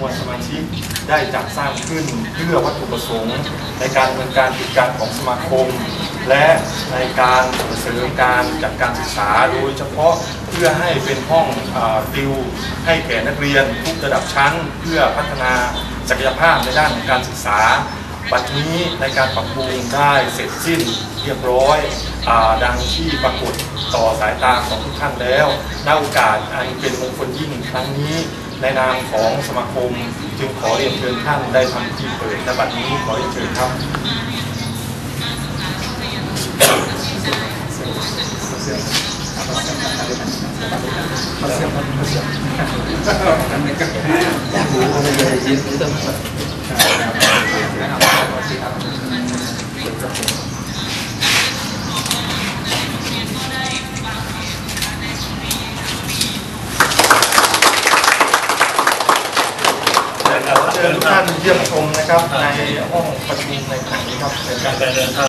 มวลสมาชิกได้จัดสร้างขึ้นเพื่อวัตถุประสงค์ ในการดำเนินการกิจการของสมาคม และในการส่งเสริมการจัดการศึกษาโดยเฉพาะเพื่อให้เป็นห้องอาติวให้แก่นักเรียนทุกระดับชั้น เพื่อพัฒนาศักยภาพในด้านของการศึกษาบัดนี้ในการปรับปรุงได้เสร็จสิ้นเรียบร้อยอดังที่ปรากฏต่อสายตาของทุกท่านแล้วณโอกาสอันเป็นมงคลยิ่งครั้งนี้ ในนามของสมาคมจึงขอเรียนเชิญท่านได้ทำที่เปิดในบัดนี้ขอเรียนเชิญครับอยากรู้ก็ไม่ได้ยิน เชิญทุกท่านเยี่ยมชมนะครับในห้องประชุมในขณะนี้ครับในการเดินทาง